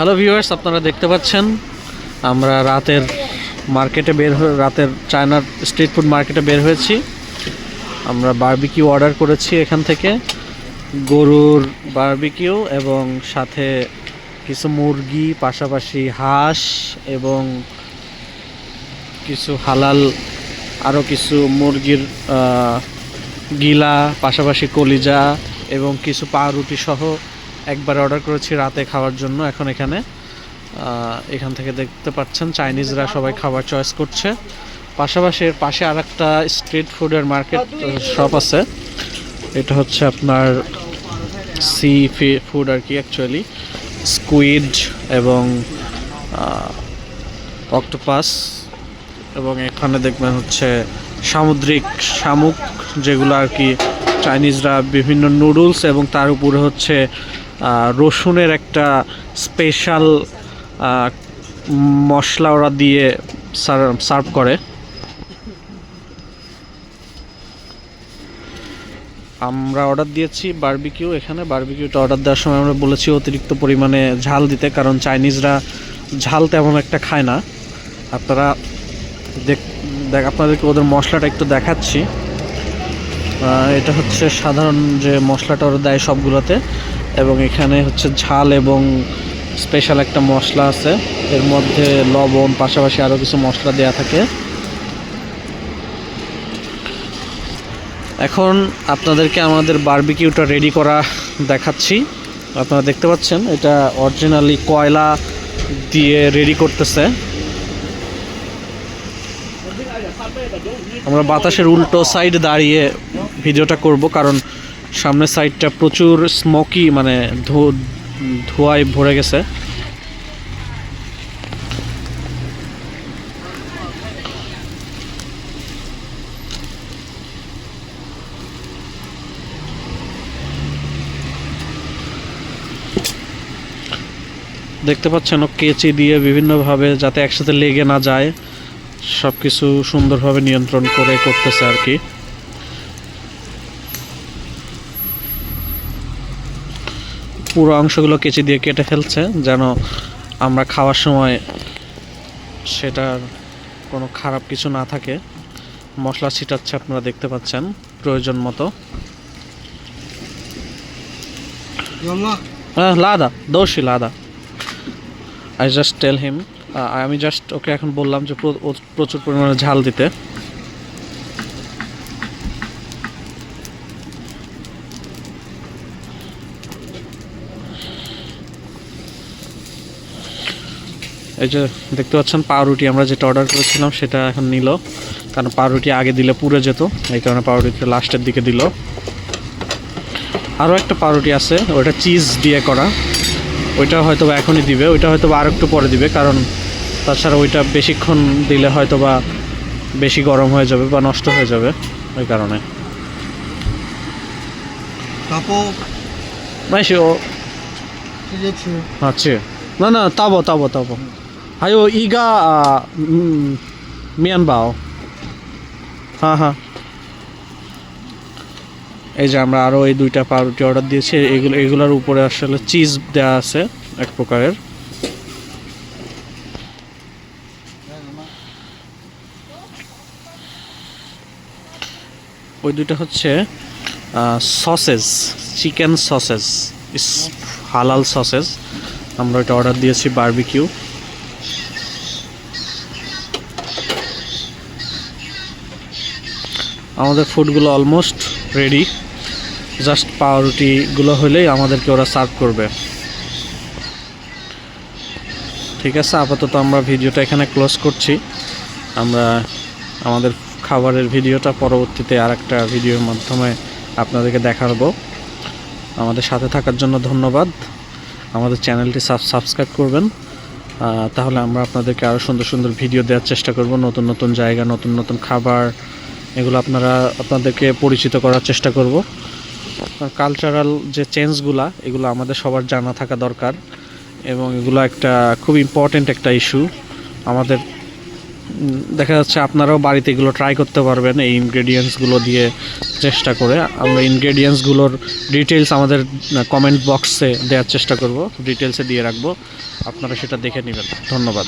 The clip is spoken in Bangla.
হ্যালো ভিউয়ার্স আপনারা দেখতে পাচ্ছেন, আমরা রাতের মার্কেটে বের হয়ে, রাতের চায়নার স্ট্রিট ফুড মার্কেটে বের হয়েছি। আমরা বারবিকিউ অর্ডার করেছি এখান থেকে, গরুর বারবিকিউ এবং সাথে কিছু মুরগি, পাশাপাশি হাঁস এবং কিছু হালাল আরও কিছু মুরগির গিলা, পাশাপাশি কলিজা এবং কিছু পাউরুটি সহ একবার অর্ডার করেছি রাতে খাওয়ার জন্য। এখন এখানে এখান থেকে দেখতে পাচ্ছেন চাইনিজরা সবাই খাবার চয়েস করছে। পাশাপাশি এর পাশে আর একটা স্ট্রিট ফুডের মার্কেট শপ আছে। এটা হচ্ছে আপনার সি ফুড আর কি অ্যাকচুয়ালি স্কুইড এবং অক্টোপাস এবং এখানে দেখবেন হচ্ছে সামুদ্রিক শামুক, যেগুলো আর কি চাইনিজরা বিভিন্ন নুডলস এবং তার উপরে হচ্ছে রসুনের একটা স্পেশাল মশলা ওরা দিয়ে সার্ভ করে। আমরা অর্ডার দিয়েছি বারবিকিউ। এখানে বারবিকিউটা অর্ডার দেওয়ার সময় আমরা বলেছি অতিরিক্ত পরিমাণে ঝাল দিতে, কারণ চাইনিজরা ঝাল তেমন একটা খায় না। আপনারা দেখ, আপনাদেরকে ওদের মশলাটা একটু দেখাচ্ছি। এটা হচ্ছে সাধারণ যে মশলাটা ওরা দেয় সবগুলোতে, এবং এখানে হচ্ছে ঝাল এবং স্পেশাল একটা মশলা আছে। এর মধ্যে লবণ, পাশাপাশি আরও কিছু মশলা দেয়া থাকে। এখন আপনাদেরকে আমাদের বারবিকিউটা রেডি করা দেখাচ্ছি। আপনারা দেখতে পাচ্ছেন, এটা অরিজিনালি কয়লা দিয়ে রেডি করতেছে। আমরা বাতাসের উল্টো সাইড দাঁড়িয়ে ভিডিওটা করব, কারণ সামনের সাইডটা প্রচুর স্মোকি মানে ধোঁয়ায় ভরে গেছে। দেখতে পাচ্ছেন কেচি দিয়ে বিভিন্নভাবে যাতে একসাথে লেগে না যায়। সব কিছু সুন্দরভাবে নিয়ন্ত্রণ করে করতেছে আর কি। পুরো অংশগুলো কেচি দিয়ে কেটে ফেলছে যেন আমরা খাওয়ার সময় সেটার কোনো খারাপ কিছু না থাকে। মশলা ছিটাচ্ছে আপনারা দেখতে পাচ্ছেন প্রয়োজন মতো। হ্যাঁ লাদা দোষী লাদা। আই জাস্ট টেল হিম আমি জাস্ট ওকে এখন বললাম যে প্রচুর পরিমাণে ঝাল দিতে। এই যে দেখতে পাচ্ছেন পাউরুটি, আমরা যেটা অর্ডার করেছিলাম সেটা এখন নিল। কারণ পাউরুটি আগে দিলে পুড়ে যেত, এই কারণে পাউরুটিটা লাস্টের দিকে দিল। আরও একটা পাউরুটি আছে, ওটা চিজ দিয়ে করা। ওইটা হয়তো এখনই দিবে, ওইটা হয়তো আর একটু পরে দিবে, কারণ তাছাড়া ওইটা বেশিক্ষণ দিলে হয়তো বা বেশি গরম হয়ে যাবে বা নষ্ট হয়ে যাবে ওই কারণে। আচ্ছা না না তাবো তাবো তাবো। ও ইগা মিয়ান বাও হ্যাঁ হ্যাঁ। এই যে আমরা আরও এই দুইটা পাউরুটি অর্ডার দিয়েছি এগুলো এগুলোর উপরে আসলে চিজ দেওয়া আছে এক প্রকারের। ওই দুইটা হচ্ছে সসেস চিকেন ইস, হালাল সসেস আমরা ওটা অর্ডার দিয়েছি বার্বিকিউ আমাদের ফুডগুলো অলমোস্ট রেডি জাস্ট পাউরুটিগুলো হলেই আমাদেরকে ওরা সার্ভ করবে। ঠিক আছে, আপাতত আমরা ভিডিওটা এখানে ক্লোজ করছি। আমরা আমাদের খাবারের ভিডিওটা পরবর্তীতে আর একটা ভিডিওর মাধ্যমে আপনাদেরকে দেখাবো। আমাদের সাথে থাকার জন্য ধন্যবাদ। আমাদের চ্যানেলটি সাবস্ক্রাইব করবেন। তাহলে আমরা আপনাদেরকে আরও সুন্দর সুন্দর ভিডিও দেওয়ার চেষ্টা করব। নতুন নতুন জায়গা, নতুন নতুন খাবার, এগুলো আপনারা আপনাদেরকে পরিচিত করার চেষ্টা করব। কালচারাল যে চেঞ্জগুলা এগুলো আমাদের সবার জানা থাকা দরকার এবং এগুলো একটা খুব ইম্পর্ট্যান্ট একটা ইস্যু আমাদের দেখা যাচ্ছে আপনারাও বাড়িতে এগুলো ট্রাই করতে পারবেন এই ইনগ্রেডিয়েন্টসগুলো দিয়ে চেষ্টা করে। আমরা ইনগ্রেডিয়েন্টসগুলোর ডিটেলস আমাদের কমেন্ট বক্সে দেওয়ার চেষ্টা করব। ডিটেলসে দিয়ে রাখব। আপনারা সেটা দেখে নেবেন। ধন্যবাদ।